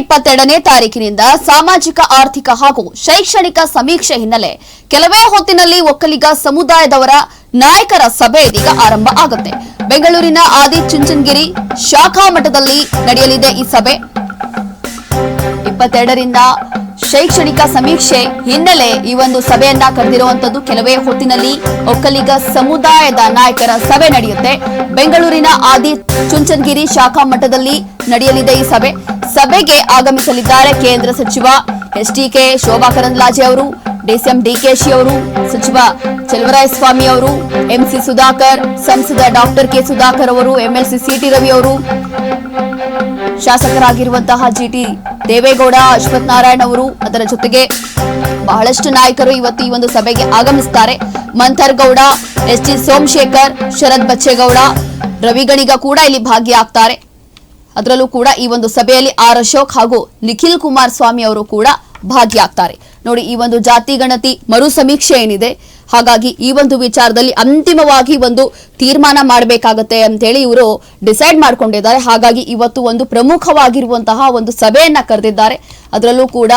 ಇಪ್ಪತ್ತೆರಡನೇ ತಾರೀಕಿನಿಂದ ಸಾಮಾಜಿಕ, ಆರ್ಥಿಕ ಹಾಗೂ ಶೈಕ್ಷಣಿಕ ಸಮೀಕ್ಷೆ ಹಿನ್ನೆಲೆ ಕೆಲವೇ ಹೊತ್ತಿನಲ್ಲಿ ಒಕ್ಕಲಿಗ ಸಮುದಾಯದವರ ನಾಯಕರ ಸಭೆ ಇದೀಗ ಆರಂಭ ಆಗುತ್ತೆ. ಬೆಂಗಳೂರಿನ ಆದಿ ಚುಂಚನಗಿರಿ ಶಾಖಾ ಮಠದಲ್ಲಿ ನಡೆಯಲಿದೆ ಈ ಸಭೆ. ಇಪ್ಪತ್ತೆರಡರಿಂದ ಶೈಕ್ಷಣಿಕ ಸಮೀಕ್ಷೆ ಹಿನ್ನೆಲೆ ಈ ಒಂದು ಸಭೆಯನ್ನ ಕರೆದಿರುವಂತದ್ದು ಕೆಲವೇ ಹೊತ್ತಿನಲ್ಲಿ ಒಕ್ಕಲಿಗ ಸಮುದಾಯದ ನಾಯಕರ ಸಭೆ ನಡೆಯುತ್ತೆ. ಬೆಂಗಳೂರಿನ ಆದಿ ಚುಂಚನಗಿರಿ ಶಾಖಾ ಮಠದಲ್ಲಿ ನಡೆಯಲಿದೆ ಈ ಸಭೆ. ಸಭೆಗೆ ಆಗಮಿಸಲಿದ್ದಾರೆ ಕೇಂದ್ರ ಸಚಿವ ಎಸ್ಡಿಕೆ ಶೋಭಾ ಕರಂದ್ಲಾಜೆ ಅವರು, ಡಿಸಿಎಂ ಡಿಕೆಶಿ ಅವರು, ಸಚಿವ ಸ್ವಾಮಿ ಅವರು, ಎಂಸಿ ಸುಧಾಕರ್, ಸಂಸದ ಡಾಕ್ಟರ್ ಕೆ ಸುಧಾಕರ್ ಅವರು, ಎಂಎಲ್ಸಿ ಸಿಟಿ ರವಿ ಅವರು, ಶಾಸಕರಾಗಿರುವಂತಹ ಜಿಟಿ ದೇವೇಗೌಡ, ಅಶ್ವಥ್ ನಾರಾಯಣ್ ಅವರು ಅದರ ಜೊತೆಗೆ ಬಹಳಷ್ಟು ನಾಯಕರು ಇವತ್ತು ಈ ಒಂದು ಸಭೆಗೆ ಆಗಮಿಸುತ್ತಾರೆ ಮಂಥರ್ ಗೌಡ ಎಸ್ ಟಿ ಸೋಮಶೇಖರ್, ಶರತ್ ಬಚ್ಚೇಗೌಡ ರವಿಗಣಿಗ ಕೂಡ ಇಲ್ಲಿ ಭಾಗಿಯಾಗ್ತಾರೆ. ಅದರಲ್ಲೂ ಕೂಡ ಈ ಒಂದು ಸಭೆಯಲ್ಲಿ ಆರ್ ಅಶೋಕ್ ಹಾಗೂ ನಿಖಿಲ್ ಕುಮಾರ್ ಸ್ವಾಮಿ ಅವರು ಕೂಡ ಭಾಗಿಯಾಗ್ತಾರೆ. ನೋಡಿ, ಈ ಒಂದು ಜಾತಿ ಗಣತಿ ಮರು ಸಮೀಕ್ಷೆ ಏನಿದೆ? ಹಾಗಾಗಿ ಈ ಒಂದು ವಿಚಾರದಲ್ಲಿ ಅಂತಿಮವಾಗಿ ಒಂದು ತೀರ್ಮಾನ ಮಾಡಬೇಕಾಗತ್ತೆ ಅಂತೇಳಿ ಇವರು ಡಿಸೈಡ್ ಮಾಡಿಕೊಂಡಿದ್ದಾರೆ. ಹಾಗಾಗಿ ಇವತ್ತು ಒಂದು ಪ್ರಮುಖವಾಗಿರುವಂತಹ ಒಂದು ಸಭೆಯನ್ನ ಕರೆದಿದ್ದಾರೆ. ಅದರಲ್ಲೂ ಕೂಡ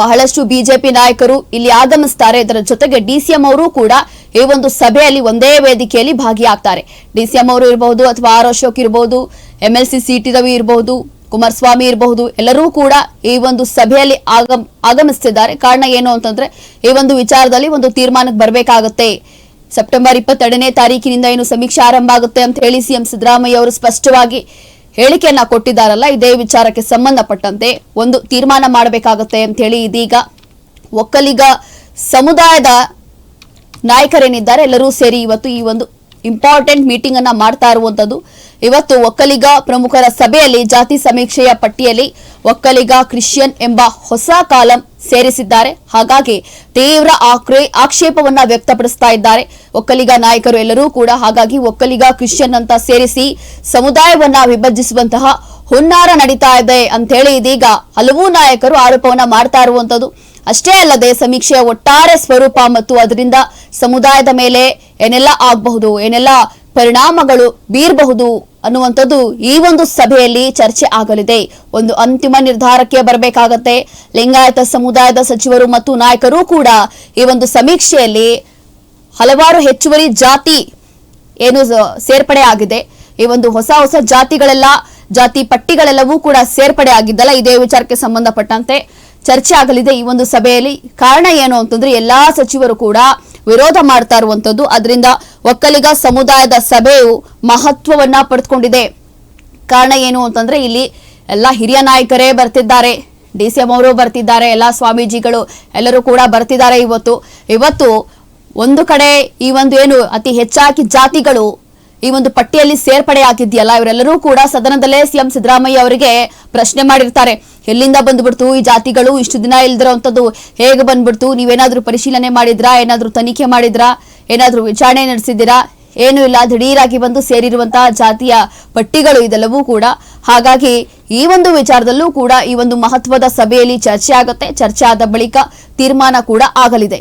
ಬಹಳಷ್ಟು ಬಿಜೆಪಿ ನಾಯಕರು ಇಲ್ಲಿ ಆಗಮಿಸ್ತಾರೆ. ಇದರ ಜೊತೆಗೆ ಡಿಸಿಎಂ ಅವರು ಕೂಡ ಈ ಒಂದು ಸಭೆಯಲ್ಲಿ ಒಂದೇ ವೇದಿಕೆಯಲ್ಲಿ ಭಾಗಿಯಾಗ್ತಾರೆ. ಡಿಸಿಎಂ ಅವರು ಇರಬಹುದು ಅಥವಾ ಆರ್ ಅಶೋಕ್ ಇರಬಹುದು ಎಂಎಲ್ಸಿ ಸಿಟಿ ರವಿ ಇರಬಹುದು ಕುಮಾರಸ್ವಾಮಿ ಇರಬಹುದು, ಎಲ್ಲರೂ ಕೂಡ ಈ ಒಂದು ಸಭೆಯಲ್ಲಿ ಆಗಮ್, ಆಗಮಿಸ್ತಿದ್ದಾರೆ. ಕಾರಣ ಏನು ಅಂತಂದ್ರೆ, ಈ ಒಂದು ವಿಚಾರದಲ್ಲಿ ಒಂದು ತೀರ್ಮಾನಕ್ಕೆ ಬರಬೇಕಾಗತ್ತೆ. ಸೆಪ್ಟೆಂಬರ್ ಇಪ್ಪತ್ತೆರಡನೇ ತಾರೀಕಿನಿಂದ ಏನು ಸಮೀಕ್ಷೆ ಆರಂಭ ಆಗುತ್ತೆ ಅಂತ ಹೇಳಿ ಸಿಎಂ ಸಿದ್ದರಾಮಯ್ಯ ಅವರು ಸ್ಪಷ್ಟವಾಗಿ ಹೇಳಿಕೆಯನ್ನ ಕೊಟ್ಟಿದ್ದಾರಲ್ಲ, ಇದೇ ವಿಚಾರಕ್ಕೆ ಸಂಬಂಧಪಟ್ಟಂತೆ ಒಂದು ತೀರ್ಮಾನ ಮಾಡಬೇಕಾಗತ್ತೆ ಅಂತ ಹೇಳಿ ಇದೀಗ ಒಕ್ಕಲಿಗ ಸಮುದಾಯದ ನಾಯಕರೇನಿದ್ದಾರೆ, ಎಲ್ಲರೂ ಸೇರಿ ಇವತ್ತು ಈ ಒಂದು ಇಂಪಾರ್ಟೆಂಟ್ ಮೀಟಿಂಗ್ ಅನ್ನ ಮಾಡ್ತಾ ಇರುವಂತದ್ದು. ಇವತ್ತು ಒಕ್ಕಲಿಗ ಪ್ರಮುಖರ ಸಭೆಯಲ್ಲಿ, ಜಾತಿ ಸಮೀಕ್ಷೆಯ ಪಟ್ಟಿಯಲ್ಲಿ ಒಕ್ಕಲಿಗ ಕ್ರಿಶ್ಚಿಯನ್ ಎಂಬ ಹೊಸ ಕಾಲಂ ಸೇರಿಸಿದ್ದಾರೆ. ಹಾಗಾಗಿ ತೀವ್ರ ಆಕ್ರೇ, ಆಕ್ಷೇಪವನ್ನ ವ್ಯಕ್ತಪಡಿಸ್ತಾ ಇದ್ದಾರೆ. ಒಕ್ಕಲಿಗ ನಾಯಕರು ಎಲ್ಲರೂ ಕೂಡ ಹಾಗಾಗಿ ಒಕ್ಕಲಿಗ ಕ್ರಿಶ್ಚಿಯನ್ ಅಂತ ಸೇರಿಸಿ ಸಮುದಾಯವನ್ನ ವಿಭಜಿಸುವಂತಹ ಹುನ್ನಾರ ನಡೀತಾ ಇದೆ ಅಂತ ಹೇಳಿ ಇದೀಗ ಹಲವು ನಾಯಕರು ಆರೋಪವನ್ನ ಮಾಡ್ತಾ ಇರುವಂತದ್ದು. ಅಷ್ಟೇ ಅಲ್ಲದೆ ಸಮೀಕ್ಷೆಯ ಒಟ್ಟಾರೆ ಸ್ವರೂಪ ಮತ್ತು ಅದರಿಂದ ಸಮುದಾಯದ ಮೇಲೆ ಏನೆಲ್ಲ ಆಗಬಹುದು, ಏನೆಲ್ಲ ಪರಿಣಾಮಗಳು ಬೀರಬಹುದು ಅನ್ನುವಂಥದ್ದು ಈ ಒಂದು ಸಭೆಯಲ್ಲಿ ಚರ್ಚೆ ಆಗಲಿದೆ. ಒಂದು ಅಂತಿಮ ನಿರ್ಧಾರಕ್ಕೆ ಬರಬೇಕಾಗತ್ತೆ. ಲಿಂಗಾಯತ ಸಮುದಾಯದ ಸಚಿವರು ಮತ್ತು ನಾಯಕರು ಕೂಡ ಈ ಒಂದು ಸಮೀಕ್ಷೆಯಲ್ಲಿ ಹಲವಾರು ಹೆಚ್ಚುವರಿ ಜಾತಿ ಏನು ಸೇರ್ಪಡೆ ಆಗಿದೆ. ಈ ಒಂದು ಹೊಸ ಹೊಸ ಜಾತಿಗಳೆಲ್ಲ, ಜಾತಿ ಪಟ್ಟಿಗಳೆಲ್ಲವೂ ಕೂಡ ಸೇರ್ಪಡೆ ಆಗಿದ್ದಲ್ಲ, ಇದೇ ವಿಚಾರಕ್ಕೆ ಸಂಬಂಧಪಟ್ಟಂತೆ. ಚರ್ಚೆ ಆಗಲಿದೆ ಈ ಒಂದು ಸಭೆಯಲ್ಲಿ. ಕಾರಣ ಏನು ಅಂತಂದ್ರೆ ಎಲ್ಲಾ ಸಚಿವರು ಕೂಡ ವಿರೋಧ ಮಾಡ್ತಾ ಇರುವಂತದ್ದು. ಅದರಿಂದ ಒಕ್ಕಲಿಗ ಸಮುದಾಯದ ಸಭೆಯು ಮಹತ್ವವನ್ನ ಪಡೆದುಕೊಂಡಿದೆ. ಕಾರಣ ಏನು ಅಂತಂದ್ರೆ ಇಲ್ಲಿ ಎಲ್ಲ ಹಿರಿಯ ನಾಯಕರೇ ಬರ್ತಿದ್ದಾರೆ. ಡಿ ಸಿ ಅವರು ಬರ್ತಿದ್ದಾರೆ, ಎಲ್ಲ ಸ್ವಾಮೀಜಿಗಳು ಎಲ್ಲರೂ ಕೂಡ ಬರ್ತಿದ್ದಾರೆ ಇವತ್ತು. ಇವತ್ತು ಒಂದು ಕಡೆ ಈ ಒಂದು ಏನು ಅತಿ ಹೆಚ್ಚಾಗಿ ಜಾತಿಗಳು ಈ ಒಂದು ಪಟ್ಟಿಯಲ್ಲಿ ಸೇರ್ಪಡೆ ಆಗಿದೆಯಲ್ಲ ಇವರೆಲ್ಲರೂ ಕೂಡ ಸದನದಲ್ಲೇ ಸಿಎಂ ಸಿದ್ದರಾಮಯ್ಯ ಅವರಿಗೆ ಪ್ರಶ್ನೆ ಮಾಡಿರ್ತಾರೆ. ಎಲ್ಲಿಂದ ಬಂದ್ಬಿಡ್ತು ಈ ಜಾತಿಗಳು? ಇಷ್ಟು ದಿನ ಇಲ್ದಿರೋಂಥದ್ದು ಹೇಗೆ ಬಂದ್ಬಿಡ್ತು? ನೀವೇನಾದ್ರೂ ಪರಿಶೀಲನೆ ಮಾಡಿದ್ರಾ? ಏನಾದ್ರೂ ತನಿಖೆ ಮಾಡಿದ್ರಾ? ಏನಾದ್ರೂ ವಿಚಾರಣೆ ನಡೆಸಿದ್ದೀರಾ? ಏನು ಇಲ್ಲ, ದಿಢೀರಾಗಿ ಬಂದು ಸೇರಿರುವಂತಹ ಜಾತಿಯ ಪಟ್ಟಿಗಳು ಇದೆಲ್ಲವೂ ಕೂಡ. ಹಾಗಾಗಿ ಈ ಒಂದು ವಿಚಾರದಲ್ಲೂ ಕೂಡ ಈ ಒಂದು ಮಹತ್ವದ ಸಭೆಯಲ್ಲಿ ಚರ್ಚೆ ಆಗುತ್ತೆ, ಚರ್ಚೆ ಆದ ಬಳಿಕ ತೀರ್ಮಾನ ಕೂಡ ಆಗಲಿದೆ.